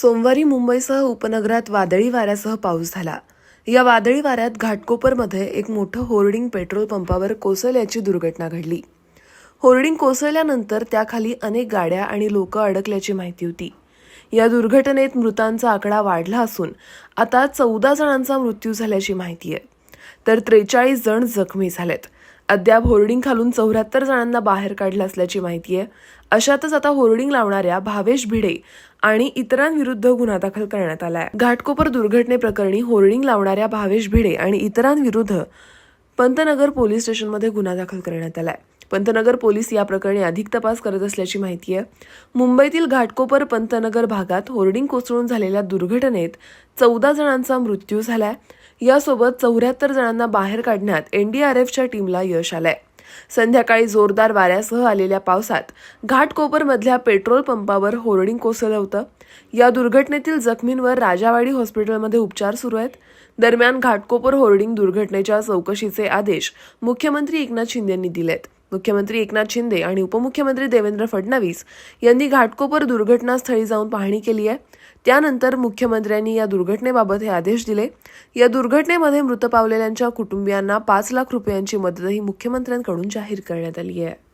सोमवारी मुंबईसह उपनगरात वादळी वाऱ्यासह पाऊस झाला. या वादळी वाऱ्यात घाटकोपरमध्ये एक मोठं होर्डिंग पेट्रोल पंपावर कोसळल्याची दुर्घटना घडली. होर्डिंग कोसळल्यानंतर त्याखाली अनेक गाड्या आणि लोक अडकल्याची माहिती होती. या दुर्घटनेत मृतांचा आकडा वाढला असून आता चौदा जणांचा मृत्यू झाल्याची माहिती आहे. तर त्रेचाळीस जण जखमी झालेत. अद्याप होर्डिंग खालून चौऱ्याहत्तर जणांना बाहेर काढलं असल्याची माहिती आहे. अशातच आता होर्डिंग लावणाऱ्या भावेश भिडे आणि इतरांविरुद्ध गुन्हा दाखल करण्यात आलाय. घाटकोपर दुर्घटनेप्रकरणी होर्डिंग लावणाऱ्या भावेश भिडे आणि इतरांविरुद्ध पंतनगर पोलीस स्टेशनमध्ये गुन्हा दाखल करण्यात आलाय. पंतनगर पोलीस या प्रकरणी अधिक तपास करत असल्याची माहिती आहे. मुंबईतील घाटकोपर पंतनगर भागात होर्डिंग कोसळून झालेल्या दुर्घटनेत चौदा जणांचा मृत्यू झालाय. यासोबत चौऱ्याहत्तर जणांना बाहेर काढण्यात एनडीआरएफच्या टीमला यश आलंय. संध्याकाळी जोरदार वाऱ्यासह आलेल्या पावसात घाटकोपरमधल्या पेट्रोल पंपावर होर्डिंग कोसळलं होतं. या दुर्घटनेतील जखमींवर राजावाडी हॉस्पिटलमध्ये उपचार सुरू आहेत. दरम्यान घाटकोपर होर्डिंग दुर्घटनेच्या चौकशीचे आदेश मुख्यमंत्री एकनाथ शिंदेंनी दिलेत. मुख्यमंत्री एकनाथ शिंदे आणि उपमुख्यमंत्री देवेंद्र फडणवीस यांनी घाटकोपर दुर्घटनास्थळी जाऊन पाहणी केली आहे. त्यानंतर मुख्यमंत्र्यांनी या दुर्घटनेबाबत हे आदेश दिले. या दुर्घटनेमध्ये मृत पावलेल्यांच्या कुटुंबियांना पाच लाख रुपयांची मदतही मुख्यमंत्र्यांकडून जाहीर करण्यात आली आहे.